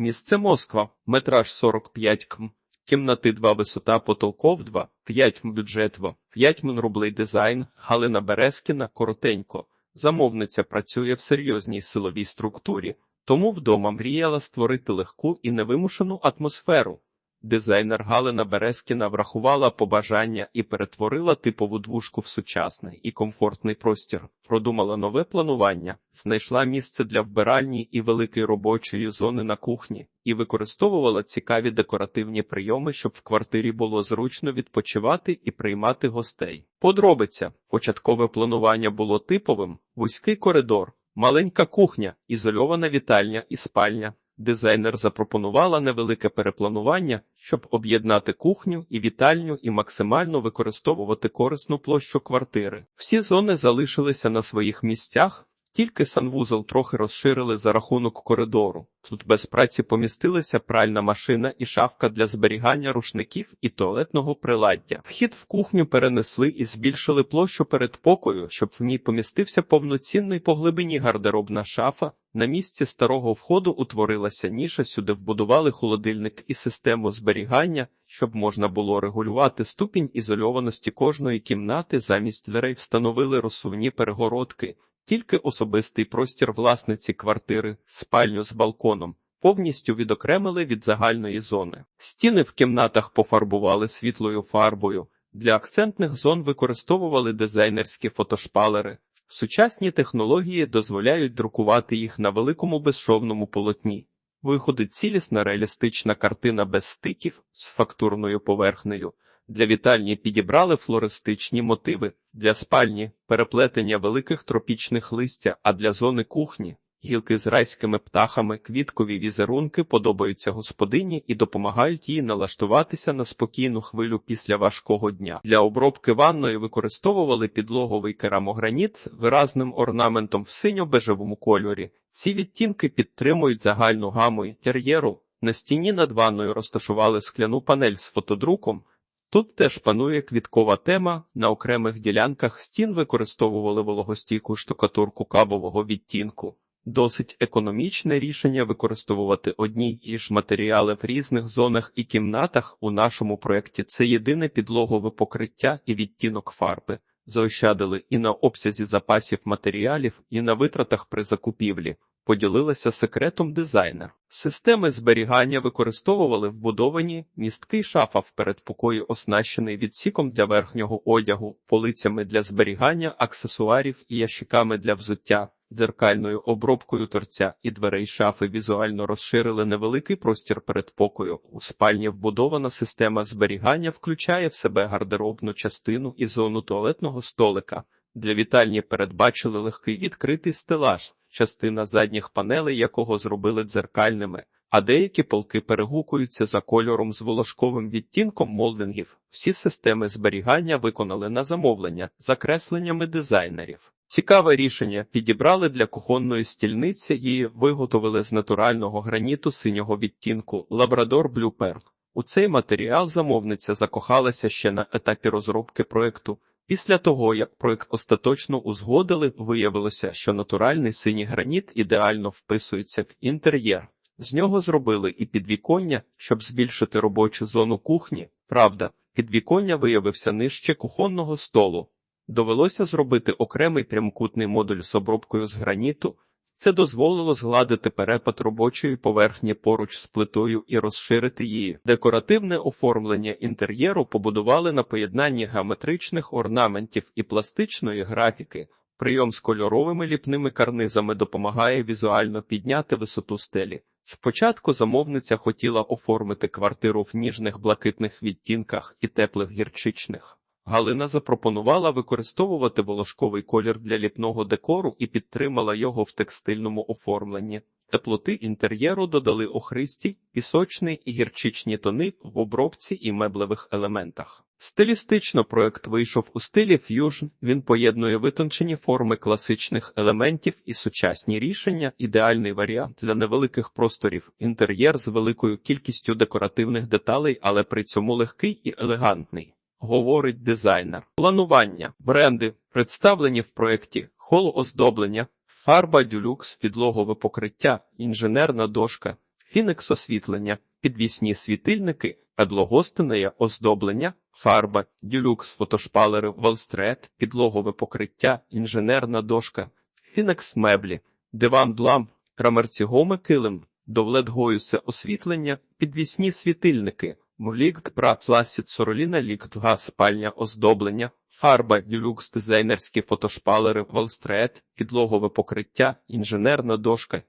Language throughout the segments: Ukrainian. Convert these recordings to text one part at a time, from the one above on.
Місце Москва, метраж 45 км. Кімнати 2 висота потолков 2, 5 м бюджет 2, 5 м рублей дизайн, Галина Березкіна, коротенько. Замовниця працює в серйозній силовій структурі, тому вдома мріяла створити легку і невимушену атмосферу. Дизайнер Галина Березкіна врахувала побажання і перетворила типову двушку в сучасний і комфортний простір, продумала нове планування, знайшла місце для вбиральні і великої робочої зони на кухні, і використовувала цікаві декоративні прийоми, щоб в квартирі було зручно відпочивати і приймати гостей. Подробиця початкове планування було типовим: вузький коридор, маленька кухня, ізольована вітальня і спальня. Дизайнер запропонувала невелике перепланування, щоб об'єднати кухню і вітальню і максимально використовувати корисну площу квартири. Всі зони залишилися на своїх місцях, тільки санвузол трохи розширили за рахунок коридору. Тут без праці помістилися пральна машина і шафка для зберігання рушників і туалетного приладдя. Вхід в кухню перенесли і збільшили площу передпокою, щоб в ній помістився повноцінний по глибині гардеробна шафа. На місці старого входу утворилася ніша, сюди вбудували холодильник і систему зберігання, щоб можна було регулювати ступінь ізольованості кожної кімнати. Замість дверей встановили розсувні перегородки. Тільки особистий простір власниці квартири, спальню з балконом, повністю відокремили від загальної зони. Стіни в кімнатах пофарбували світлою фарбою. Для акцентних зон використовували дизайнерські фотошпалери. Сучасні технології дозволяють друкувати їх на великому безшовному полотні. Виходить цілісна реалістична картина без стиків з фактурною поверхнею. Для вітальні підібрали флористичні мотиви, для спальні переплетення великих тропічних листя, а для зони кухні гілки з райськими птахами, квіткові візерунки подобаються господині і допомагають їй налаштуватися на спокійну хвилю після важкого дня. Для обробки ванної використовували підлоговий керамограніт з виразним орнаментом в синьо-бежевому кольорі. Ці відтінки підтримують загальну гаму інтер'єру. На стіні над ванною розташували скляну панель з фотодруком. Тут теж панує квіткова тема. На окремих ділянках стін використовували вологостійку штукатурку кавового відтінку. Досить економічне рішення використовувати одні і ж матеріали в різних зонах і кімнатах у нашому проєкті це єдине підлогове покриття і відтінок фарби. Заощадили і на обсязі запасів матеріалів, і на витратах при закупівлі. Поділилася секретом дизайнер. Системи зберігання використовували вбудовані місткий шафа в передпокої, оснащений відсіком для верхнього одягу, полицями для зберігання аксесуарів і ящиками для взуття, дзеркальною обробкою торця і дверей шафи візуально розширили невеликий простір передпокою. У спальні вбудована система зберігання включає в себе гардеробну частину і зону туалетного столика. Для вітальні передбачили легкий відкритий стелаж частина задніх панелей якого зробили дзеркальними, а деякі полки перегукуються за кольором з волошковим відтінком молдингів. Всі системи зберігання виконали на замовлення за кресленнями дизайнерів. Цікаве рішення підібрали для кухонної стільниці і виготовили з натурального граніту синього відтінку Labrador Blue Pearl. У цей матеріал замовниця закохалася ще на етапі розробки проекту. Після того, як проект остаточно узгодили, виявилося, що натуральний синій граніт ідеально вписується в інтер'єр. З нього зробили і підвіконня, щоб збільшити робочу зону кухні. Правда, підвіконня виявився нижче кухонного столу. Довелося зробити окремий прямокутний модуль з обробкою з граніту. Це дозволило згладити перепад робочої поверхні поруч з плитою і розширити її. Декоративне оформлення інтер'єру побудували на поєднанні геометричних орнаментів і пластичної графіки. Прийом з кольоровими ліпними карнизами допомагає візуально підняти висоту стелі. Спочатку замовниця хотіла оформити квартиру в ніжних блакитних відтінках і теплих гірчичних. Галина запропонувала використовувати волошковий колір для ліпного декору і підтримала його в текстильному оформленні. Теплоти інтер'єру додали охристі, пісочний і гірчичні тони в обробці і меблевих елементах. Стилістично проект вийшов у стилі ф'южн. Він поєднує витончені форми класичних елементів і сучасні рішення, ідеальний варіант для невеликих просторів, інтер'єр з великою кількістю декоративних деталей, але при цьому легкий і елегантний говорить дизайнер. Планування, бренди, представлені в проєкті, холооздоблення, фарба дюлюкс, підлогове покриття, інженерна дошка, Фінекс освітлення, підвісні світильники, едлогостине оздоблення, фарба, дюлюкс, фотошпалери, волстрет, підлогове покриття, інженерна дошка, Фінекс меблі, диван длам, рамерцігоми килим, довлет гоюсе освітлення, підвісні світильники, млікт, брат, ласіт, сороліна, ліктга спальня, оздоблення, фарба, дюлюкс, дизайнерські фотошпалери, волстрет, підлогове покриття, інженерна дошка,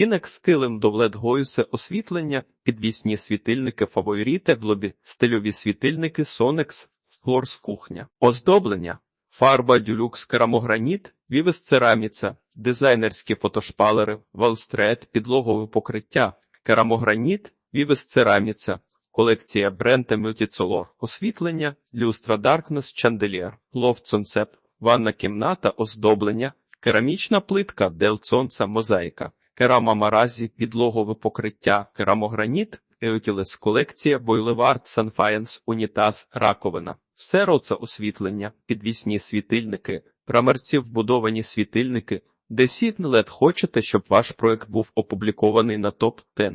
Фінекс килим довлет гоюсе освітлення, підвісні світильники фаворіте глобі, стильові світильники Сонекс, флорс кухня, оздоблення, фарба дюлюкс керамограніт, вівес цераміца, дизайнерські фотошпалери, валстрет, підлогове покриття, керамограніт, вівес цераміца, колекція Брента Мультіцолор, освітлення, люстра Даркнес, Чанделєр, лофт Сонцеп, ванна кімната, оздоблення, керамічна плитка, Делцонца, мозаїка. Керама Маразі, підлогове покриття, керамограніт, Еотілес колекція, бойлевард, санфаєнс, унітаз, раковина. Все роце освітлення, підвісні світильники, прамерці вбудовані світильники. Десіт лед хочете, щоб ваш проект був опублікований на топ 10